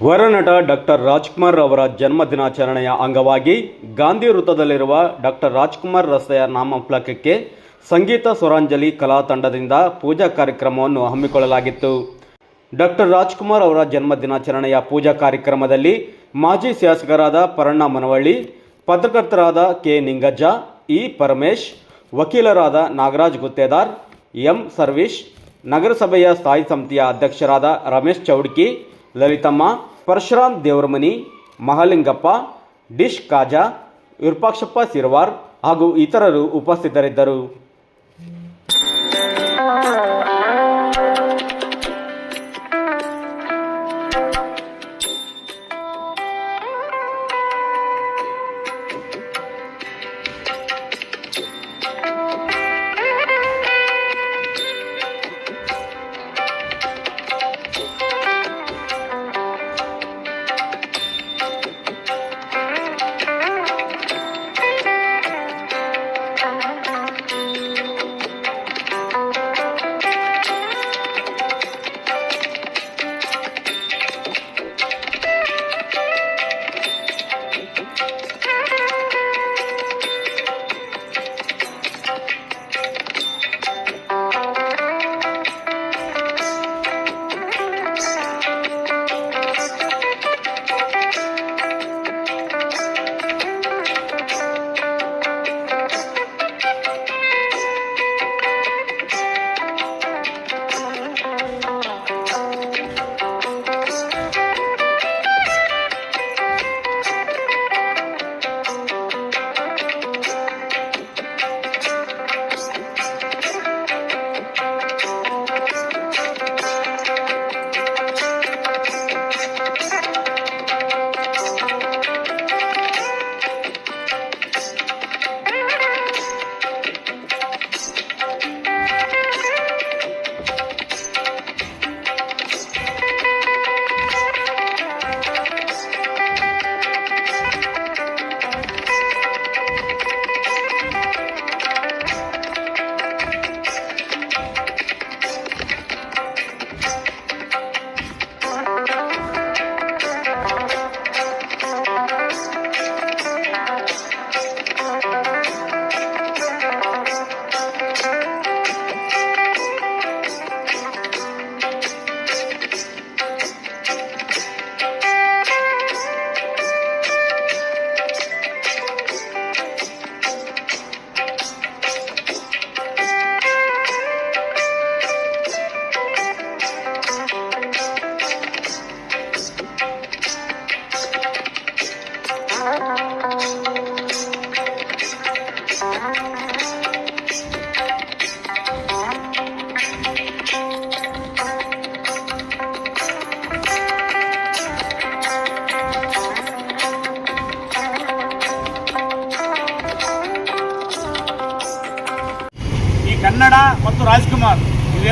ವರನಟ doctor Rajkumar ಅವರ ಜನ್ಮ ದಿನಾಚರಣೆಯ ಅಂಗವಾಗಿ ಗಾಂಧಿ ವೃತ್ತದಲ್ಲಿರುವ ಡಾಕ್ಟರ್ ರಾಜ್ಕುಮಾರ್ ರಸ್ತೆಯ ನಾಮಫಲಕಕ್ಕೆ ಸಂಗೀತ ಸ್ವರಾಂಜಲಿ ಕಲಾ ತಂಡದಿಂದ ಪೂಜಾ ಕಾರ್ಯಕ್ರಮವನ್ನು ಹಮ್ಮಿಕೊಳ್ಳಲಾಗಿತ್ತು. ಡಾಕ್ಟರ್ ರಾಜ್ಕುಮಾರ್ ಅವರ ಜನ್ಮ ದಿನಾಚರಣೆಯ ಪೂಜಾ ಕಾರ್ಯಕ್ರಮದಲ್ಲಿ ಮಾಜಿ ಶಾಸಕರಾದ ಪರಣ್ಣ ಮನವಳ್ಳಿ, ಪತ್ರಕರ್ತರಾದ ಕೆ. ನಿಂಗಜ್ಜ, ಇ. ಪರಮೇಶ್, ವಕೀಲರಾದ ನಾಗರಾಜ್ ಗುತ್ತೇದಾರ್, ಎಂ. ಸರ್ವೀಶ್, ನಗರಸಭೆಯ ಸ್ಥಾಯಿ ಸಮಿತಿಯ ಅಧ್ಯಕ್ಷರಾದ ರಮೇಶ್ ಚೌಡ್ಕಿ, ಲಲಿತಮ್ಮ, ಪರಶುರಾಮ್ ದೇವರಮನಿ, ಮಹಾಲಿಂಗಪ್ಪ, ಡಿಶ್ ಕಾಜಾ, ವಿರೂಪಾಕ್ಷಪ್ಪ ಸಿರ್ವಾರ್ ಹಾಗೂ ಇತರರು ಉಪಸ್ಥಿತರಿದ್ದರು. Bye.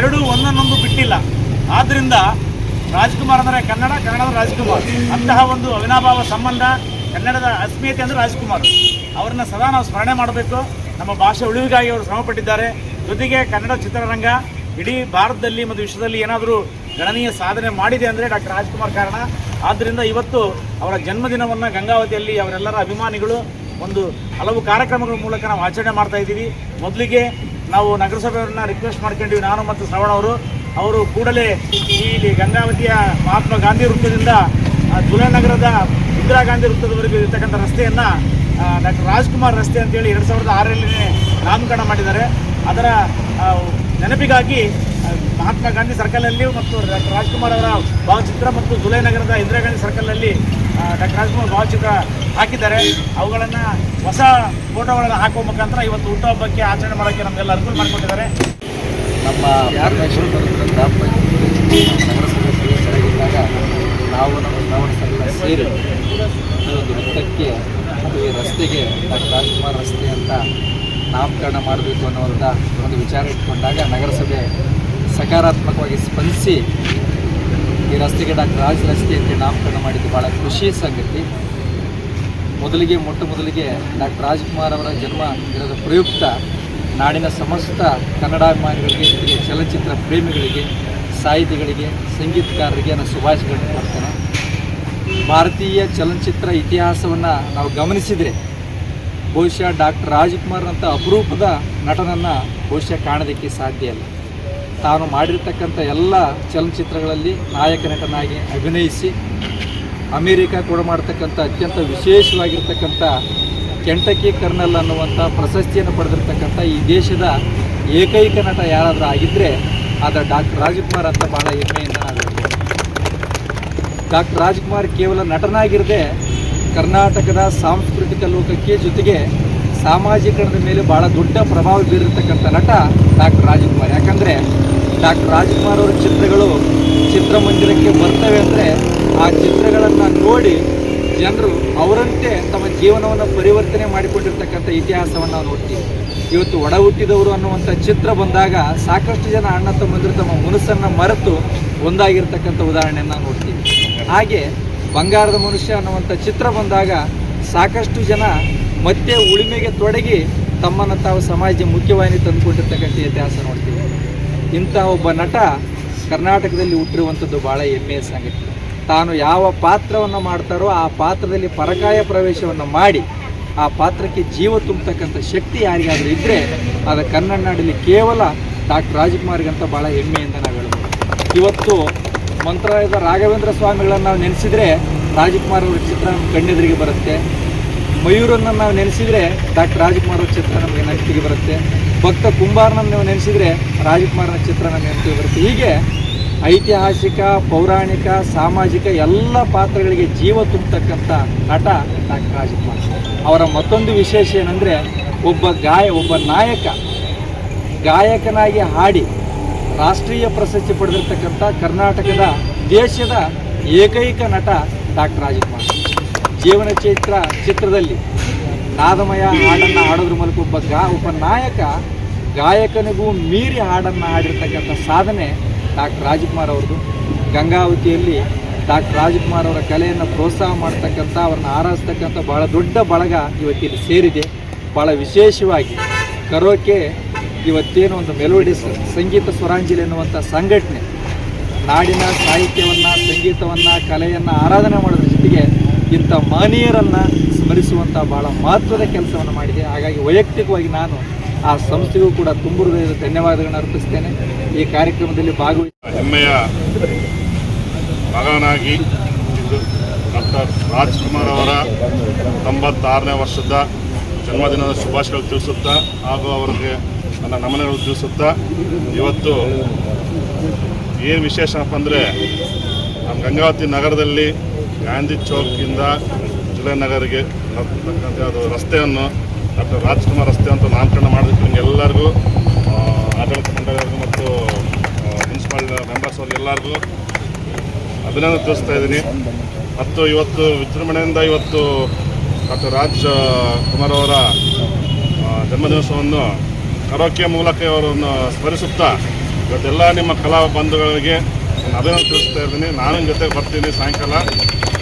ಇವೆರಡೂ ಒಂದನ್ನೊಂದು ಬಿಟ್ಟಿಲ್ಲ. ಆದ್ದರಿಂದ ರಾಜ್ಕುಮಾರ್ ಅಂದರೆ ಕನ್ನಡ, ಕನ್ನಡದ ರಾಜ್ಕುಮಾರ್. ಅಂತಹ ಒಂದು ಅವಿನಾಭಾವ ಸಂಬಂಧ ಕನ್ನಡದ ಅಸ್ಮಿಯತೆ ಅಂದರೆ ರಾಜ್ಕುಮಾರ್. ಅವರನ್ನು ಸದಾ ನಾವು ಸ್ಮರಣೆ ಮಾಡಬೇಕು. ನಮ್ಮ ಭಾಷೆ ಉಳಿವಿಗಾಗಿ ಅವರು ಶ್ರಮಪಟ್ಟಿದ್ದಾರೆ. ಜೊತೆಗೆ ಕನ್ನಡ ಚಿತ್ರರಂಗ ಇಡೀ ಭಾರತದಲ್ಲಿ ಮತ್ತು ವಿಶ್ವದಲ್ಲಿ ಏನಾದರೂ ಗಣನೀಯ ಸಾಧನೆ ಮಾಡಿದೆ ಅಂದರೆ ಡಾಕ್ಟರ್ ರಾಜ್ಕುಮಾರ್ ಕಾರಣ. ಆದ್ದರಿಂದ ಇವತ್ತು ಅವರ ಜನ್ಮದಿನವನ್ನು ಗಂಗಾವತಿಯಲ್ಲಿ ಅವರೆಲ್ಲರ ಅಭಿಮಾನಿಗಳು ಒಂದು ಹಲವು ಕಾರ್ಯಕ್ರಮಗಳ ಮೂಲಕ ನಾವು ಆಚರಣೆ ಮಾಡ್ತಾ ಇದ್ದೀವಿ. ಮೊದಲಿಗೆ ನಾವು ನಗರಸಭೆಯವ್ರನ್ನ ರಿಕ್ವೆಸ್ಟ್ ಮಾಡ್ಕೊಂಡಿವಿ. ನಾನು ಮತ್ತು ಶ್ರವಣ ಅವರು. ಅವರು ಕೂಡಲೇ ಇಲ್ಲಿ ಗಂಗಾವತಿಯ ಮಹಾತ್ಮ ಗಾಂಧಿ ವೃತ್ತದಿಂದ ನಗರದ ಇಂದಿರಾ ಗಾಂಧಿ ವೃತ್ತದವರೆಗೂ ಇರ್ತಕ್ಕಂಥ ರಸ್ತೆಯನ್ನು ಡಾಕ್ಟರ್ ರಾಜ್ಕುಮಾರ್ ರಸ್ತೆ ಅಂತೇಳಿ ಎರಡು ಸಾವಿರದ ಆರರಲ್ಲಿ ನಾಮಕರಣ ಮಾಡಿದ್ದಾರೆ. ಅದರ ನೆನಪಿಗಾಗಿ ಮಹಾತ್ಮ ಗಾಂಧಿ ಸರ್ಕಲಲ್ಲಿ ಮತ್ತು ಡಾಕ್ಟರ್ ರಾಜ್ಕುಮಾರ್ ಅವರ ಭಾವಚಿತ್ರ ಮತ್ತು ನಗರದ ಇಂದಿರಾ ಗಾಂಧಿ ಸರ್ಕಲ್ನಲ್ಲಿ ಡಾಕ್ಟರ್ ರಾಜ್ಕುಮಾರ್ ಭಾವಚಿತ್ರ ಹಾಕಿದ್ದಾರೆ. ಅವುಗಳನ್ನು ಹೊಸ ಫೋಟೋಗಳನ್ನು ಹಾಕುವ ಮುಖಾಂತರ ಇವತ್ತು ಹುಟ್ಟುಹಬ್ಬಕ್ಕೆ ಆಚರಣೆ ಮಾಡೋಕ್ಕೆ ನಮಗೆಲ್ಲ ಅನುಕೂಲ ಮಾಡಿಕೊಟ್ಟಿದ್ದಾರೆ. ನಮ್ಮ ಬರೆದಿದ್ದಂಥ ನಗರಸಭೆ ಸದಸ್ಯರಾಗಿದ್ದಾಗ ನಾವು ನಮ್ಮ ಸಂಘ ಸೇರಿ ಈ ಒಂದು ವೃತ್ತಕ್ಕೆ ಈ ರಸ್ತೆಗೆ ಡಾಕ್ಟರ್ ರಾಜ್ಕುಮಾರ್ ರಸ್ತೆ ಅಂತ ನಾಮಕರಣ ಮಾಡಬೇಕು ಅನ್ನುವಂಥ ಒಂದು ವಿಚಾರ ಇಟ್ಕೊಂಡಾಗ ನಗರಸಭೆ ಸಕಾರಾತ್ಮಕವಾಗಿ ಸ್ಪಂದಿಸಿ ಈ ರಸ್ತೆಗೆ ಡಾಕ್ಟರ್ ರಾಜ್ ರಸ್ತೆ ಅಂತ ನಾಮಕರಣ ಮಾಡಿದ್ದು ಭಾಳ ಖುಷಿ ಸಂಗತಿ. ಮೊದಲಿಗೆ, ಮೊಟ್ಟ ಮೊದಲಿಗೆ ಡಾಕ್ಟರ್ ರಾಜ್ಕುಮಾರ್ ಅವರ ಜನ್ಮ ದಿನದ ಪ್ರಯುಕ್ತ, ನಾಡಿನ ಸಮಸ್ತ ಕನ್ನಡಾಭಿಮಾನಿಗಳಿಗೆ ಜೊತೆಗೆ ಚಲನಚಿತ್ರ ಪ್ರೇಮಿಗಳಿಗೆ, ಸಾಹಿತಿಗಳಿಗೆ ಸಂಗೀತಕಾರರಿಗೆ ನಾನು ಶುಭಾಶಯಗಳನ್ನು ಕೊಡ್ತೇನೆ ಭಾರತೀಯ ಚಲನಚಿತ್ರ ಇತಿಹಾಸವನ್ನು ನಾವು ಗಮನಿಸಿದರೆ, ಬಹುಶಃ ಡಾಕ್ಟರ್ ರಾಜ್ಕುಮಾರ್ ಅಂತ ಅಪರೂಪದ ನಟನನ್ನು ಬಹುಶಃ ಕಾಣೋದಕ್ಕೆ ಸಾಧ್ಯ ಇಲ್ಲ. ತಾನು ಮಾಡಿರ್ತಕ್ಕಂಥ ಎಲ್ಲ ಚಲನಚಿತ್ರಗಳಲ್ಲಿ ನಾಯಕ ನಟನಾಗಿ ಅಭಿನಯಿಸಿ ಅಮೇರಿಕ ಕೂಡ ಮಾಡ್ತಕ್ಕಂಥ ಅತ್ಯಂತ ವಿಶೇಷವಾಗಿರ್ತಕ್ಕಂಥ ಕೆಂಟಕಿ ಕರ್ನಲ್ ಅನ್ನುವಂಥ ಪ್ರಶಸ್ತಿಯನ್ನು ಪಡೆದಿರ್ತಕ್ಕಂಥ ಈ ದೇಶದ ಏಕೈಕ ನಟ ಯಾರಾದರೂ ಆಗಿದ್ದರೆ ಆದ ಡಾಕ್ಟರ್ ರಾಜ್ಕುಮಾರ್ ಅಂತ ಭಾಳ ಹೆಮ್ಮೆಯಿಂದ ನಾವು ಡಾಕ್ಟರ್ ರಾಜ್ಕುಮಾರ್ ಕೇವಲ ನಟನಾಗಿರದೆ ಕರ್ನಾಟಕದ ಸಾಂಸ್ಕೃತಿಕ ಲೋಕಕ್ಕೆ ಜೊತೆಗೆ ಸಾಮಾಜೀಕರಣದ ಮೇಲೆ ಭಾಳ ದೊಡ್ಡ ಪ್ರಭಾವ ಬೀರಿರ್ತಕ್ಕಂಥ ನಟ ಡಾಕ್ಟರ್ ರಾಜ್ಕುಮಾರ್. ಯಾಕಂದರೆ ಡಾಕ್ಟರ್ ರಾಜ್ಕುಮಾರ್ ಅವರ ಚಿತ್ರಗಳು ಚಿತ್ರಮಂದಿರಕ್ಕೆ ಬರ್ತವೆ ಅಂದರೆ ಆ ಚಿತ್ರಗಳನ್ನು ನೋಡಿ ಜನರು ಅವರಂತೆ ತಮ್ಮ ಜೀವನವನ್ನು ಪರಿವರ್ತನೆ ಮಾಡಿಕೊಂಡಿರ್ತಕ್ಕಂಥ ಇತಿಹಾಸವನ್ನು ನಾವು ನೋಡ್ತೀವಿ. ಇವತ್ತು ಒಡ ಹುಟ್ಟಿದವರು ಅನ್ನುವಂಥ ಚಿತ್ರ ಬಂದಾಗ ಸಾಕಷ್ಟು ಜನ ಅಣ್ಣ ತಮ್ಮಂದಿರು ತಮ್ಮ ಮನಸ್ಸನ್ನು ಮರೆತು ಒಂದಾಗಿರ್ತಕ್ಕಂಥ ಉದಾಹರಣೆಯನ್ನು ನೋಡ್ತೀವಿ. ಹಾಗೆ ಬಂಗಾರದ ಮನುಷ್ಯ ಅನ್ನುವಂಥ ಚಿತ್ರ ಬಂದಾಗ ಸಾಕಷ್ಟು ಜನ ಮತ್ತೆ ಉಳಿಮೆಗೆ ತೊಡಗಿ ತಮ್ಮನ್ನು ತಾವು ಸಮಾಜ ಮುಖ್ಯವಾಹಿನಿ ತಂದುಕೊಂಡಿರ್ತಕ್ಕಂಥ ಇತಿಹಾಸ ನೋಡ್ತೀವಿ. ಇಂಥ ಒಬ್ಬ ನಟ ಕರ್ನಾಟಕದಲ್ಲಿ ಹುಟ್ಟಿರುವಂಥದ್ದು ಭಾಳ ಹೆಮ್ಮೆಯ ಸಂಗತಿ. ತಾನು ಯಾವ ಪಾತ್ರವನ್ನು ಮಾಡ್ತಾರೋ ಆ ಪಾತ್ರದಲ್ಲಿ ಪರಕಾಯ ಪ್ರವೇಶವನ್ನು ಮಾಡಿ ಆ ಪಾತ್ರಕ್ಕೆ ಜೀವ ತುಂಬತಕ್ಕಂಥ ಶಕ್ತಿ ಯಾರಿಗಾದರೂ ಇದ್ದರೆ ಅದು ಕನ್ನಡ ನಾಡಲ್ಲಿ ಕೇವಲ ಡಾಕ್ಟರ್ ರಾಜ್ಕುಮಾರ್ಗಂತ ಭಾಳ ಹೆಮ್ಮೆಯಿಂದ ನಾವು ಹೇಳ್ಬೋದು. ಇವತ್ತು ಮಂತ್ರಾಲಯದ ರಾಘವೇಂದ್ರ ಸ್ವಾಮಿಗಳನ್ನು ನಾವು ನೆನೆಸಿದರೆ ರಾಜ್ಕುಮಾರ್ ಅವರ ಚಿತ್ರ ಕಣ್ಣೆದುರಿಗೆ ಬರುತ್ತೆ. ಮಯೂರನ್ನು ನಾವು ನೆನೆಸಿದರೆ ಡಾಕ್ಟರ್ ರಾಜಕುಮಾರ್ ಚಿತ್ರ ನಮಗೆ ನೆನಪಿಗೆ ಬರುತ್ತೆ. ಭಕ್ತ ಕುಂಬಾರನ ನಾವು ನೆನೆಸಿದರೆ ರಾಜಕುಮಾರನ ಚಿತ್ರ ನಮಗೆ ನೆನಪಿಗೆ ಬರುತ್ತೆ. ಹೀಗೆ ಐತಿಹಾಸಿಕ, ಪೌರಾಣಿಕ, ಸಾಮಾಜಿಕ ಎಲ್ಲ ಪಾತ್ರಗಳಿಗೆ ಜೀವ ತುಂಬತಕ್ಕಂಥ ನಟ ಡಾಕ್ಟರ್ ರಾಜ್ಕುಮಾರ್. ಅವರ ಮತ್ತೊಂದು ವಿಶೇಷ ಏನಂದರೆ ಒಬ್ಬ ಗಾಯ, ಒಬ್ಬ ನಾಯಕ. ಗಾಯಕನಾಗಿ ಹಾಡಿ ರಾಷ್ಟ್ರೀಯ ಪ್ರಶಸ್ತಿ ಪಡೆದಿರ್ತಕ್ಕಂಥ ಕರ್ನಾಟಕದ ದೇಶದ ಏಕೈಕ ನಟ ಡಾಕ್ಟರ್ ರಾಜ್ಕುಮಾರ್. ಜೀವನ ಚೈತ್ರ ಚಿತ್ರದಲ್ಲಿ ನಾದಮಯ ಹಾಡನ್ನು ಹಾಡೋದ್ರ ಮೂಲಕ ಒಬ್ಬ ಗಾ, ಒಬ್ಬ ನಾಯಕ ಗಾಯಕನಿಗೂ ಮೀರಿ ಹಾಡನ್ನು ಹಾಡಿರ್ತಕ್ಕಂಥ ಸಾಧನೆ ಡಾಕ್ಟರ್ ರಾಜ್ಕುಮಾರ್ ಅವ್ರದ್ದು. ಗಂಗಾವತಿಯಲ್ಲಿ ಡಾಕ್ಟರ್ ರಾಜ್ಕುಮಾರ್ ಅವರ ಕಲೆಯನ್ನು ಪ್ರೋತ್ಸಾಹ ಮಾಡ್ತಕ್ಕಂಥ, ಅವ್ರನ್ನ ಆರಾಧಿಸ್ತಕ್ಕಂಥ ಬಹಳ ದೊಡ್ಡ ಬಳಗ ಇವತ್ತಿಲ್ಲಿ ಸೇರಿದೆ. ಭಾಳ ವಿಶೇಷವಾಗಿ ಕರೋಕೆ ಇವತ್ತೇನು ಒಂದು ಮೆಲೋಡಿ ಸಂಗೀತ ಸ್ವರಾಂಜಲಿ ಎನ್ನುವಂಥ ಸಂಘಟನೆ ನಾಡಿನ ಸಾಹಿತ್ಯವನ್ನು, ಸಂಗೀತವನ್ನು, ಕಲೆಯನ್ನು ಆರಾಧನೆ ಮಾಡೋದ್ರ ಜೊತೆಗೆ ಇಂಥ ಮಹನೀಯರನ್ನು ಸ್ಮರಿಸುವಂಥ ಭಾಳ ಮಹತ್ವದ ಕೆಲಸವನ್ನು ಮಾಡಿದೆ. ಹಾಗಾಗಿ ವೈಯಕ್ತಿಕವಾಗಿ ನಾನು ಆ ಸಂಸ್ಥೆಗೂ ಕೂಡ ತುಂಬ ಹೃದಯದ ಧನ್ಯವಾದಗಳನ್ನು ಅರ್ಪಿಸ್ತೇನೆ. ಈ ಕಾರ್ಯಕ್ರಮದಲ್ಲಿ ಭಾಗವಹಿಸಿ ಹೆಮ್ಮೆಯ ಮಗನಾಗಿ ಡಾಕ್ಟರ್ ರಾಜ್ಕುಮಾರ್ ಅವರ ತೊಂಬತ್ತಾರನೇ ವರ್ಷದ ಜನ್ಮದಿನದ ಶುಭಾಶಯಗಳು ತಿಳಿಸುತ್ತಾ ಹಾಗೂ ಅವರಿಗೆ ನನ್ನ ನಮನಗಳು ತಿಳಿಸುತ್ತಾ ಇವತ್ತು ಏನು ವಿಶೇಷ ಅಂದರೆ ನಮ್ಮ ಗಂಗಾವತಿ ನಗರದಲ್ಲಿ ಗಾಂಧಿ ಚೌಕಿಂದ ಜುಲೈ ನಗರಿಗೆ ಬರ್ತಕ್ಕಂಥ ಅದು ರಸ್ತೆಯನ್ನು ಡಾಕ್ಟರ್ ರಾಜ್ಕುಮಾರ್ ರಸ್ತೆ ಅಂತ ನಾಮಕರಣ ಮಾಡೋದಕ್ಕೆ ನಿಮಗೆಲ್ಲರಿಗೂ ಆ, ಆಡಳಿತ ಮಂಡಳಿಯವ್ರಿಗೂ ಮತ್ತು ಮುನ್ಸಿಪಾಲ್ ಮೆಂಬರ್ಸ್ ಅವ್ರಿಗೆಲ್ಲರಿಗೂ ಅಭಿನಂದನೆ ತೋರಿಸ್ತಾ ಇದ್ದೀನಿ. ಮತ್ತು ಇವತ್ತು ವಿಜೃಂಭಣೆಯಿಂದ ಇವತ್ತು ಡಾಕ್ಟರ್ ರಾಜ್ ಕುಮಾರ್ ಅವರ ಜನ್ಮದಿವಸವನ್ನು ಕರೋಕೆ ಮೂಲಕ ಅವರನ್ನು ಸ್ಮರಿಸುತ್ತಾ ಇವತ್ತೆಲ್ಲ ನಿಮ್ಮ ಕಲಾ ಬಂಧುಗಳಿಗೆ ಅಭಿನಂದನೆ ತಿಳಿಸ್ತಾ ಇದ್ದೀನಿ. ನಾನು ಜೊತೆಗೆ ಬರ್ತೀನಿ ಸಾಯಂಕಾಲ.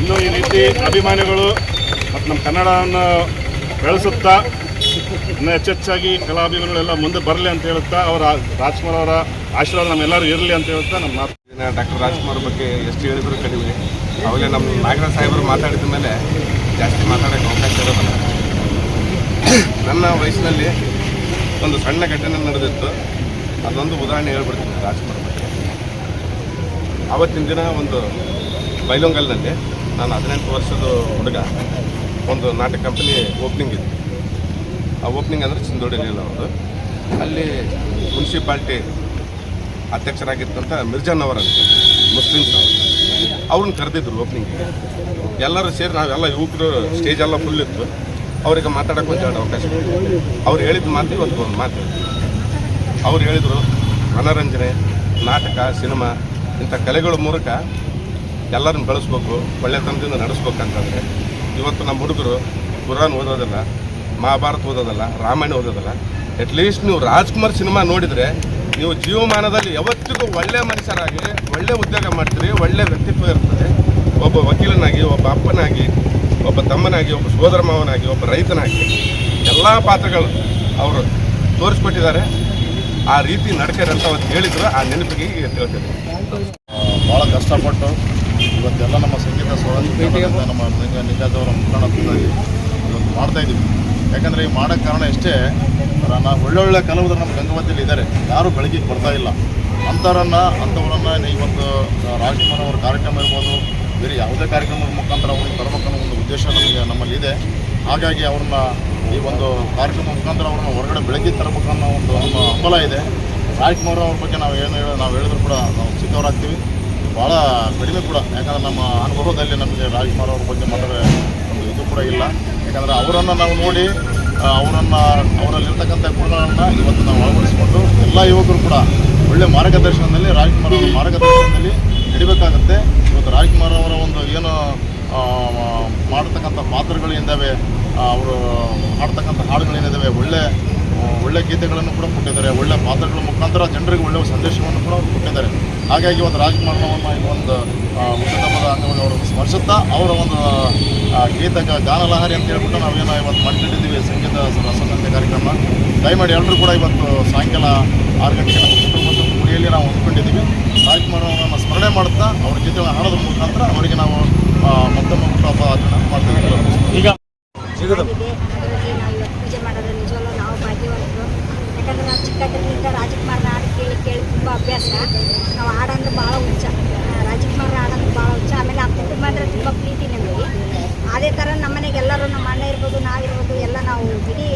ಇನ್ನೂ ಈ ರೀತಿ ಅಭಿಮಾನಿಗಳು ಮತ್ತು ನಮ್ಮ ಕನ್ನಡವನ್ನು ಬೆಳೆಸುತ್ತಾ, ಇನ್ನೂ ಹೆಚ್ಚೆಚ್ಚಾಗಿ ಕಲಾಭಿಮಾನಿಗಳೆಲ್ಲ ಮುಂದೆ ಬರಲಿ ಅಂತ ಹೇಳುತ್ತಾ, ಅವರ ರಾಜ್ಕುಮಾರ್ ಅವರ ಆಶೀರ್ವಾದ ನಮ್ಮೆಲ್ಲರೂ ಇರಲಿ ಅಂತ ಹೇಳುತ್ತಾ ನಮ್ಮ ಮಾತು. ಡಾಕ್ಟರ್ ರಾಜ್ಕುಮಾರ್ ಬಗ್ಗೆ ಎಷ್ಟು ಹೇಳಿದ್ರು ಕಡಿಮೆ ಆಮೇಲೆ ನಮ್ಮ ನಾಗರಾಜ್ ಸಾಹೇಬರು ಮಾತಾಡಿದ ಮೇಲೆ ಜಾಸ್ತಿ ಮಾತಾಡೋಕ್ಕೆ ಅವಕಾಶ ಇರೋದಿಲ್ಲ. ನನ್ನ ವಯಸ್ಸಿನಲ್ಲಿ ಒಂದು ಸಣ್ಣ ಘಟನೆ ನಡೆದಿತ್ತು. ಅದೊಂದು ಉದಾಹರಣೆ ಹೇಳ್ಬಿಡ್ತೀನಿ ರಾಜ್ಕುಮಾರ್ ಬಗ್ಗೆ. ಆವತ್ತಿನ ದಿನ ಒಂದು ಬೈಲೊಂಗಲ್ನಲ್ಲಿ ನಾನು ಹದಿನೆಂಟು ವರ್ಷದ ಹುಡುಗ. ಒಂದು ನಾಟಕ ಕಂಪನಿ ಓಪನಿಂಗ್ ಇತ್ತು. ಆ ಓಪನಿಂಗ್ ಅಂದರೆ ಚಿಂದೋಡಿಲಿಲ್ಲ ಅವರು ಅಲ್ಲಿ ಮುನ್ಸಿಪಾಲ್ಟಿ ಅಧ್ಯಕ್ಷರಾಗಿತ್ತಂತ ಮಿರ್ಜಾನ್ ಅವರಂತ ಮುಸ್ಲಿಮ್ಸ್ ಅವರು. ಅವ್ರನ್ನ ಕರೆದಿದ್ರು ಓಪನಿಂಗಿಗೆ ಎಲ್ಲರೂ ಸೇರಿ ನಾವೆಲ್ಲ ಯುವಕರು ಸ್ಟೇಜ್ ಎಲ್ಲ ಫುಲ್ ಇತ್ತು. ಅವರಿಗೆ ಮಾತಾಡೋಕೆ ಒಂದು ಎರಡು ಅವಕಾಶ. ಅವ್ರು ಹೇಳಿದ ಮಾತು ಇವತ್ತು ಒಂದು ಮಾತು. ಅವ್ರು ಹೇಳಿದರು, ಮನೋರಂಜನೆ, ನಾಟಕ, ಸಿನಿಮಾ, ಇಂಥ ಕಲೆಗಳ ಮೂಲಕ ಎಲ್ಲರನ್ನ ಬೆಳೆಸ್ಬೇಕು, ಒಳ್ಳೆತನದಿಂದ ನಡೆಸ್ಬೇಕಂತಂದರೆ ಇವತ್ತು ನಮ್ಮ ಹುಡುಗರು ಕುರಾನ್ ಓದೋದಿಲ್ಲ, ಮಹಾಭಾರತ ಓದೋದಲ್ಲ, ರಾಮಾಯಣ ಓದೋದಲ್ಲ ಅಟ್ಲೀಸ್ಟ್ ನೀವು ರಾಜ್ಕುಮಾರ್ ಸಿನಿಮಾ ನೋಡಿದರೆ ನೀವು ಜೀವಮಾನದಲ್ಲಿ ಯಾವತ್ತಿಗೂ ಒಳ್ಳೆ ಮನುಷ್ಯರಾಗಿ, ಒಳ್ಳೆ ಉದ್ಯೋಗ ಮಾಡ್ತೀರಿ, ಒಳ್ಳೆ ವ್ಯಕ್ತಿತ್ವ ಇರ್ತದೆ. ಒಬ್ಬ ವಕೀಲನಾಗಿ, ಒಬ್ಬ ಅಪ್ಪನಾಗಿ, ಒಬ್ಬ ತಮ್ಮನಾಗಿ, ಒಬ್ಬ ಸೋದರ ಮಾವನಾಗಿ, ಒಬ್ಬ ರೈತನಾಗಿ ಎಲ್ಲ ಪಾತ್ರಗಳು ಅವರು ತೋರಿಸ್ಕೊಟ್ಟಿದ್ದಾರೆ. ಆ ರೀತಿ ನಡ್ಕೇರಂತ ಅವತ್ತು ಹೇಳಿದ್ರು, ಆ ನೆನಪಿಗೆ ಈಗ ತಿಳ್ತಿದ್ದೀನಿ ಭಾಳ ಕಷ್ಟಪಟ್ಟು ಇವತ್ತೆಲ್ಲ ನಮ್ಮ ಸಂಗೀತ ಸ್ವಾತಂತ್ರ್ಯ ನಮ್ಮ ನಿಂಗಾಜವರ ಮುಖಂಡತ್ವದಲ್ಲಿ ಇವತ್ತು ಮಾಡ್ತಾ ಇದ್ದೀವಿ. ಯಾಕಂದರೆ ಈ ಮಾಡೋಕ್ಕೆ ಕಾರಣ ಎಷ್ಟೇ ನಾ ಒಳ್ಳೊಳ್ಳೆ ಕಲಾವಿದರು ನಮ್ಮ ಗಂಗಾವತಿಯಲ್ಲಿ ಇದ್ದಾರೆ ಯಾರೂ ಬೆಳಗ್ಗೆ ಬರ್ತಾ ಇಲ್ಲ. ಅಂಥವರನ್ನು ಅಂಥವರನ್ನು ಈ ಇವತ್ತು ರಾಜ್ಕುಮಾರ್ ಅವರ ಕಾರ್ಯಕ್ರಮ ಇರ್ಬೋದು ಬೇರೆ ಯಾವುದೇ ಕಾರ್ಯಕ್ರಮದ ಮುಖಾಂತರ ಅವ್ರಿಗೆ ತರಬೇಕನ್ನೋ ಒಂದು ಉದ್ದೇಶ ನಮಗೆ ನಮ್ಮಲ್ಲಿ ಇದೆ ಹಾಗಾಗಿ ಅವ್ರನ್ನ ಈ ಒಂದು ಕಾರ್ಯಕ್ರಮ ಮುಖಾಂತರ ಅವ್ರನ್ನ ಹೊರಗಡೆ ಬೆಳಗ್ಗೆ ತರಬೇಕನ್ನೋ ಒಂದು ನಮ್ಮ ಹಂಬಲ ಇದೆ. ರಾಜ್ಕುಮಾರ್ ಅವ್ರ ಬಗ್ಗೆ ನಾವು ಏನು ಹೇಳೋ ನಾವು ಹೇಳಿದ್ರು ಕೂಡ ನಾವು ಚಿಕ್ಕವರಾಗ್ತೀವಿ ಭಾಳ ಕಡಿಮೆ ಕೂಡ. ಯಾಕಂದ್ರೆ ನಮ್ಮ ಅನುಭವದಲ್ಲಿ ನಮಗೆ ರಾಜ್ಕುಮಾರ್ ಅವ್ರ ಬಗ್ಗೆ ಮಾತಾಡೋ ಒಂದು ಇದು ಕೂಡ ಇಲ್ಲ. ಯಾಕಂದರೆ ಅವರನ್ನು ನಾವು ನೋಡಿ ಅವರನ್ನು, ಅವರಲ್ಲಿರ್ತಕ್ಕಂಥ ಗುಣಗಳನ್ನು ಇವತ್ತು ನಾವು ಅಳವಡಿಸಿಕೊಂಡು ಎಲ್ಲ ಯುವಕರು ಕೂಡ ಒಳ್ಳೆ ಮಾರ್ಗದರ್ಶನದಲ್ಲಿ, ರಾಜ್ಕುಮಾರ್ ಅವರ ಮಾರ್ಗದರ್ಶನದಲ್ಲಿ ನಡಿಬೇಕಾಗತ್ತೆ. ಇವತ್ತು ರಾಜ್ಕುಮಾರ್ ಅವರ ಒಂದು ಏನು ಮಾಡತಕ್ಕಂಥ ಪಾತ್ರಗಳೇನಿದ್ದಾವೆ ಅವರು ಹಾಡ್ತಕ್ಕಂಥ ಹಾಡುಗಳೇನಿದ್ದಾವೆ ಒಳ್ಳೆ ಒಳ್ಳೆ ಗೀತೆಗಳನ್ನು ಕೂಡ ಕೊಟ್ಟಿದ್ದಾರೆ, ಒಳ್ಳೆ ಪಾತ್ರಗಳ ಮುಖಾಂತರ ಜನರಿಗೆ ಒಳ್ಳೆಯ ಸಂದೇಶವನ್ನು ಕೂಡ ಕೊಟ್ಟಿದ್ದಾರೆ. ಹಾಗಾಗಿ ಒಂದು ರಾಜ್ಕುಮಾರ್ನವ್ರನ್ನ ಈ ಒಂದು ಹುಟ್ಟುಹಬ್ಬದ ಅಂಗವಾಗಿ ಅವರು ಸ್ಮರಿಸುತ್ತಾ ಅವರ ಒಂದು ಗೀತ ಗಾನಲಹರಿ ಅಂತ ಹೇಳ್ಬಿಟ್ಟು ನಾವೇನೋ ಇವತ್ತು ಮಾಡ್ಕೊಂಡಿದ್ದೀವಿ ಸಂಗೀತ ರಸಸಂತೆ ಕಾರ್ಯಕ್ರಮ. ದಯಮಾಡಿ ಎಲ್ಲರೂ ಕೂಡ ಇವತ್ತು ಸಾಯಂಕಾಲ ಆರು ಗಂಟೆಗೆ ನಮ್ಮ ಕುಟುಂಬದ ಗುಡಿಯಲ್ಲಿ ನಾವು ಹೊಂದ್ಕೊಂಡಿದ್ದೀವಿ ರಾಜ್ಕುಮಾರ್ ಅವರನ್ನು ಸ್ಮರಣೆ ಮಾಡುತ್ತಾ ಅವ್ರ ಗೀತೆಗಳನ್ನು ಹಾಡೋದ್ರ ಮುಖಾಂತರ ಅವರಿಗೆ ನಾವು ಆ, ಮತ್ತೊಮ್ಮೆ ಹುಟ್ಟುಹಬ್ಬ ಆಚರಣೆ ಮಾಡ್ತೀವಿ ಈಗ ಆಗಿದೆ ಅದರಲ್ಲಿ ನಾವು ಇವತ್ತು ಪೂಜೆ ಮಾಡೋದು ನಿಜವಲ್ಲೂ ನಾವು ಭಾಗ್ಯವಂತರು ಯಾಕಂದ್ರೆ ನಾವು ಚಿಕ್ಕದ್ರಿಂದ ರಾಜ್ಕುಮಾರ್ನ ಹಾಡು ಕೇಳಿ ಕೇಳಿ ತುಂಬ ಅಭ್ಯಾಸ ನಾವು ಹಾಡಂದ್ರೆ ಭಾಳ ಹುಚ್ಚ ಆ, ರಾಜ್ಕುಮಾರ್ ಹಾಡಂದ್ರೆ ಭಾಳ ಹುಚ್ಚ ಆಮೇಲೆ ಆ ಕುಟುಂಬ ಅಂದರೆ ತುಂಬ ಪ್ರೀತಿ ನಮಗೆ ಅದೇ ಥರ ನಮ್ಮ ಮನೆಗೆ ಎಲ್ಲರೂ ನಮ್ಮ ಅಣ್ಣ ಇರ್ಬೋದು ನಾವಿರ್ಬೋದು ಎಲ್ಲ ನಾವು ಇಡೀ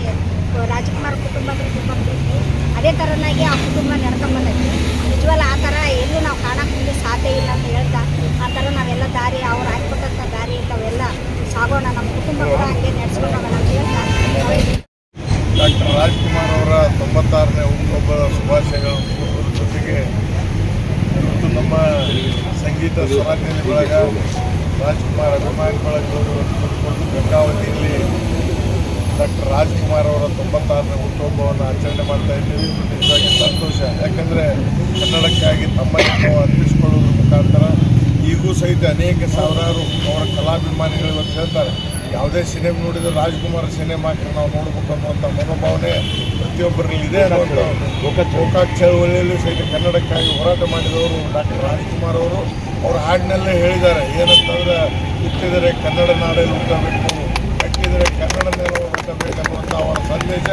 ರಾಜ್ಕುಮಾರ್ ಕುಟುಂಬ ಅಂದರೆ ತುಂಬ ಪ್ರೀತಿ ಅದೇ ಕುಟುಂಬ ನಡ್ಕೊಂಬಂದೈತಿ ನಿಜವಲ್ಲ ಆ ಥರ ಎಲ್ಲೂ ನಾವು ಕಾಣಕ್ಕೆ ಸಾಧ್ಯ ಇಲ್ಲ ಅಂತ ಹೇಳ್ತಾ, ಆ ಥರ ನಾವೆಲ್ಲ ದಾರಿ, ಅವ್ರು ಹಾಕ್ಕೊಟ್ಟಂಥ ದಾರಿ ತಾವೆಲ್ಲ ಸಾಗೋಣ. ನಮ್ಮ ಕುಟುಂಬ ಕೂಡ ಹಂಗೆ ನಡೆಸ್ಕೊಂಡು ಹೋಗೋಣ ಅಂತ ಹೇಳ್ತಾ. ಡಾಕ್ಟರ್ ರಾಜ್ಕುಮಾರ್ ಅವರ ತೊಂಬತ್ತಾರನೇ ಹುಟ್ಟುಹಬ್ಬದ ಶುಭಾಶಯಗಳು. ಜೊತೆಗೆ ಇವತ್ತು ನಮ್ಮ ಸಂಗೀತ ಸಮಾಜದಲ್ಲಿ ಬಳಗ ರಾಜ್ಕುಮಾರ್ ಅಭಿಮಾನಿಗಳ ಬಳಗದವರು ಗಂಗಾವತಿಯಲ್ಲಿ ಡಾಕ್ಟರ್ ರಾಜ್ಕುಮಾರ್ ಅವರ ತೊಂಬತ್ತಾರನೇ ಹುಟ್ಟುಹಬ್ಬವನ್ನು ಆಚರಣೆ ಮಾಡ್ತಾ ಇದ್ದೀವಿ. ನಿಜವಾಗಿ ಸಂತೋಷ. ಯಾಕಂದರೆ ಕನ್ನಡಕ್ಕಾಗಿ ತಮ್ಮನ್ನು ಅರ್ಪಿಸಿಕೊಳ್ಳೋದ್ರ ಮುಖಾಂತರ ಈಗೂ ಸಹಿತ ಅನೇಕ ಸಾವಿರಾರು ಅವರ ಕಲಾಭಿಮಾನಿಗಳು ಇವತ್ತು ಹೇಳ್ತಾರೆ. ಯಾವುದೇ ಸಿನಿಮಾ ನೋಡಿದ್ರು ರಾಜ್ಕುಮಾರ್ ಸಿನಿಮಾಕ್ಕೆ ನಾವು ನೋಡಬೇಕು ಅನ್ನುವಂಥ ಮನೋಭಾವನೆ ಪ್ರತಿಯೊಬ್ಬರಲ್ಲಿ ಇದೆ ಅನ್ನುವಂಥ ಗೋಕಾಕ್ ಚಳವಳಿಯಲ್ಲೂ ಸಹಿತ ಕನ್ನಡಕ್ಕಾಗಿ ಹೋರಾಟ ಮಾಡಿದವರು ಡಾಕ್ಟರ್ ರಾಜ್ಕುಮಾರ್ ಅವರು. ಅವ್ರ ಹಾಡಿನಲ್ಲೇ ಹೇಳಿದ್ದಾರೆ, ಏನಂತಂದ್ರೆ, ಹುಟ್ಟಿದರೆ ಕನ್ನಡ ನಾಡಲ್ಲಿ ಹುಟ್ಟಬೇಕು ಕಟ್ಟಿದರೆ ಕನ್ನಡ ಮೇಲೆ ಹುಟ್ಟಬೇಕನ್ನುವಂಥ ಅವರ ಸಂದೇಶ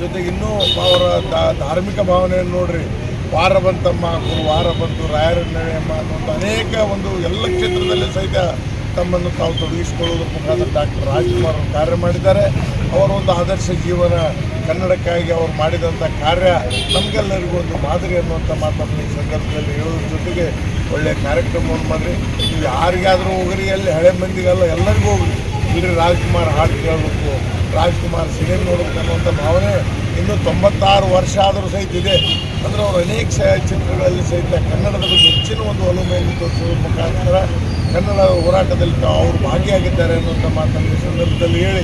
ಜೊತೆಗೆ ಇನ್ನೂ ಅವರ ಧಾರ್ಮಿಕ ಭಾವನೆಯನ್ನು ನೋಡ್ರಿ. ವಾರ ಬಂತಮ್ಮ ಗುರು ವಾರ ಬಂತು ರಾಯರ ನಡೆಯಮ್ಮ ಅನ್ನುವಂಥ ಅನೇಕ ಒಂದು ಎಲ್ಲ ಕ್ಷೇತ್ರದಲ್ಲಿ ಸಹಿತ ತಮ್ಮನ್ನು ತಾವು ತೊಡಗಿಸಿಕೊಳ್ಳುವುದರ ಮುಖಾಂತರ ಡಾಕ್ಟರ್ ರಾಜ್ಕುಮಾರ್ ಅವರು ಕಾರ್ಯ ಮಾಡಿದ್ದಾರೆ. ಅವರ ಒಂದು ಆದರ್ಶ ಜೀವನ, ಕನ್ನಡಕ್ಕಾಗಿ ಅವರು ಮಾಡಿದಂಥ ಕಾರ್ಯ ನಮಗೆಲ್ಲರಿಗೂ ಒಂದು ಮಾದರಿ ಅನ್ನುವಂಥ ಮಾತನ್ನು ಈ ಸಂದರ್ಭದಲ್ಲಿ ಹೇಳೋದ್ರ ಜೊತೆಗೆ ಒಳ್ಳೆಯ ಕಾರ್ಯಕ್ರಮವನ್ನು ಮಾಡಿರಿ. ಯಾರಿಗಾದರೂ ಹೋಗ್ರಿ ಅಲ್ಲಿ ಹಳೆ ಮಂದಿಗೆಲ್ಲ ಎಲ್ಲರಿಗೂ ಹೋಗ್ರಿ. ಇಲ್ಲಿ ರಾಜ್ಕುಮಾರ್ ಹಾಡು ಕೇಳಬೇಕು. ರಾಜ್ಕುಮಾರ್ ಸಿನಿಮಾ ನೋಡ್ಬೇಕು ಅನ್ನುವಂಥ ಭಾವನೆ ಇನ್ನೂ ತೊಂಬತ್ತಾರು ವರ್ಷ ಆದರೂ ಸಹಿತ ಇದೆ. ಅಂದರೆ ಅವರು ಅನೇಕ ಚಿತ್ರಗಳಲ್ಲಿ ಸಹಿತ ಕನ್ನಡದ ಬಗ್ಗೆ ಹೆಚ್ಚಿನ ಒಂದು ಒಲುಮೆಯನ್ನು ತೋರಿಸೋದ್ರ ಮುಖಾಂತರ ಕನ್ನಡ ಹೋರಾಟದಲ್ಲಿ ಅವರು ಭಾಗಿಯಾಗಿದ್ದಾರೆ ಅನ್ನುವಂಥ ಮಾತನ್ನು ಈ ಸಂದರ್ಭದಲ್ಲಿ ಹೇಳಿ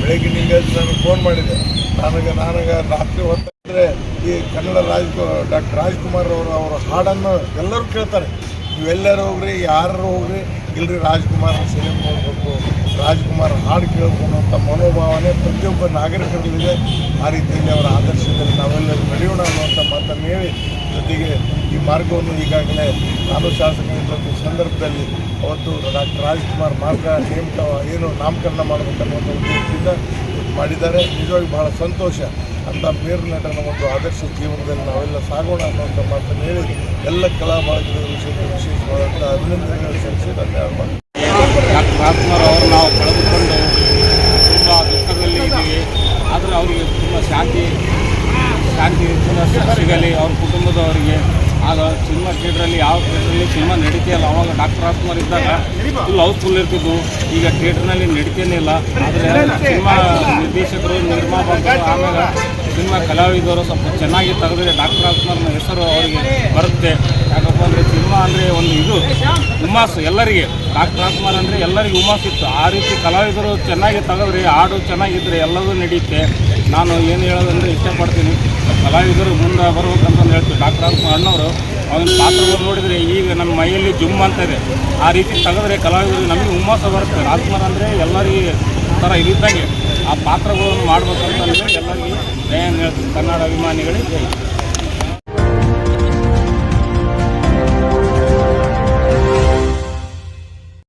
ಬೆಳಗ್ಗೆ ನಿಂಗೆ ನಾನು ಫೋನ್ ಮಾಡಿದೆ. ನನಗೆ ನನಗೆ ರಾತ್ರಿ ಹೊತ್ತಂದರೆ ಈ ಕನ್ನಡ ರಾಜ್ ಡಾಕ್ಟರ್ ರಾಜ್ಕುಮಾರ್ ಅವರು ಅವರ ಹಾಡನ್ನು ಎಲ್ಲರೂ ಕೇಳ್ತಾರೆ. ನೀವೆಲ್ಲರೂ ಹೋಗ್ರಿ ಯಾರು ಹೋಗ್ರಿ ಇಲ್ಲರಿ ರಾಜ್ಕುಮಾರ್ ಸಿನಿಮಾ ನೋಡಬೇಕು. ರಾಜ್ಕುಮಾರ್ ಹಾಡು ಕೇಳಬೇಕು ಮನೋಭಾವನೆ ಪ್ರತಿಯೊಬ್ಬ ನಾಗರಿಕರಲ್ಲಿದೆ. ಆ ರೀತಿಯಲ್ಲಿ ಅವರ ಆದರ್ಶದಲ್ಲಿ ನಾವೆಲ್ಲರೂ ನಡೆಯೋಣ ಅನ್ನುವಂಥ ಮಾತನ್ನು ಹೇಳಿ ಜೊತೆಗೆ ಈ ಮಾರ್ಗವನ್ನು ಈಗಾಗಲೇ ನಾನು ಶಾಸಕರಿದ್ದ ಸಂದರ್ಭದಲ್ಲಿ ಅವತ್ತು ಡಾಕ್ಟರ್ ರಾಜ್ಕುಮಾರ್ ಮಾರ್ಗ ನೇಮಕ ಏನು ನಾಮಕರಣ ಮಾಡಬೇಕನ್ನುವಂಥ ಉದ್ದೇಶದಿಂದ ಮಾಡಿದ್ದಾರೆ. ನಿಜವಾಗಿ ಬಹಳ ಸಂತೋಷ. ಅಂಥ ಮೇರು ನಟನ ಒಂದು ಆದರ್ಶ ಜೀವನದಲ್ಲಿ ನಾವೆಲ್ಲ ಸಾಗೋಣ ಅನ್ನುವಂಥ ಮಾತನ್ನು ಹೇಳಿ ಎಲ್ಲ ಕಲಾ ಕಲಾಭಾಗದ ವಿಷಯದ ವಿಶೇಷವಾದಂಥ ಅಭಿನಂದನೆಗಳು ಸಲ್ಲಿಸಿ ನಾನು. ಡಾಕ್ಟರ್ ರಾಜ್ಕುಮಾರ್ ಅವರು ನಾವು ಕಳೆದುಕೊಂಡು ತುಂಬ ದುಃಖದಲ್ಲಿ ಇದ್ದೀವಿ. ಆದರೆ ಅವರಿಗೆ ತುಂಬ ಶಾಂತಿ ಶಾಂತಿ ಸಿಗಲಿ ಅವ್ರ ಕುಟುಂಬದವರಿಗೆ. ಆಗ ಸಿನಿಮಾ ಥಿಯೇಟ್ರಲ್ಲಿ ಯಾವ ಥಿಯೇಟ್ರಲ್ಲಿ ಸಿನಿಮಾ ನಡೀತಿಯಲ್ಲ, ಅವಾಗ ಡಾಕ್ಟರ್ ರಾಜ್ಕುಮಾರ್ ಇದ್ದಾಗ ಫುಲ್ ಹೌಸ್ಫುಲ್ ಇರ್ತಿದ್ವು. ಈಗ ಥಿಯೇಟ್ರ್ನಲ್ಲಿ ನಡೀತೇನೆ ಇಲ್ಲ. ಆದರೆ ಸಿನಿಮಾ ನಿರ್ದೇಶಕರು, ನಿರ್ಮಾಪಕರು, ಆಮೇಲೆ ಸಿನಿಮಾ ಕಲಾವಿದರು ಸ್ವಲ್ಪ ಚೆನ್ನಾಗಿ ತೆಗೆದ್ರೆ ಡಾಕ್ಟರ್ ರಾಜ್ಕುಮಾರ್ನ ಹೆಸರು ಅವರಿಗೆ ಬರುತ್ತೆ. ಯಾಕಪ್ಪ ಅಂದರೆ ಸಿನಿಮಾ ಅಂದರೆ ಒಂದು ಇದು ಹುಮ್ಮಾಸು ಎಲ್ಲರಿಗೆ. ಡಾಕ್ಟರ್ ರಾಜ್ಕುಮಾರ್ ಅಂದರೆ ಎಲ್ಲರಿಗೂ ಹುಮ್ಮಸ್ಸು ಇತ್ತು ಆ ರೀತಿ ಕಲಾವಿದರು ಚೆನ್ನಾಗಿ ತೆಗೆದ್ರಿ, ಹಾಡು ಚೆನ್ನಾಗಿದ್ದರೆ ಎಲ್ಲವೂ ನಡೆಯುತ್ತೆ ನಾನು ಏನು ಹೇಳೋದಂದ್ರೆ ಇಷ್ಟಪಡ್ತೀನಿ. ಕಲಾವಿದರು ಮುಂದೆ ಬರ್ಬೇಕಂತಂದು ಹೇಳ್ತೀವಿ. ಡಾಕ್ಟರ್ ರಾಜ್ಕುಮಾರ್ ಅಣ್ಣವರು, ಅವನ ಪಾತ್ರಗಳು ನೋಡಿದರೆ ಈಗ ನಮ್ಮ ಮೈಯಲ್ಲಿ ಜುಮ್ ಅಂತ ಇದೆ. ಆ ರೀತಿ ತೆಗೆದ್ರೆ ಕಲಾವಿದರು ನಮಗೆ ಹುಮ್ಮಸ ಬರುತ್ತೆ. ರಾಜ್ಕುಮಾರ್ ಅಂದರೆ ಎಲ್ಲರಿಗೆ ಥರ ಇದ್ದಂಗೆ. ಆ ಪಾತ್ರಗಳನ್ನು ಮಾಡ್ಬೇಕಂತಂದರೆ ಎಲ್ಲರಿಗೂ ಹೇಳ್ತೀನಿ. ಕನ್ನಡ ಅಭಿಮಾನಿಗಳಿಗೆ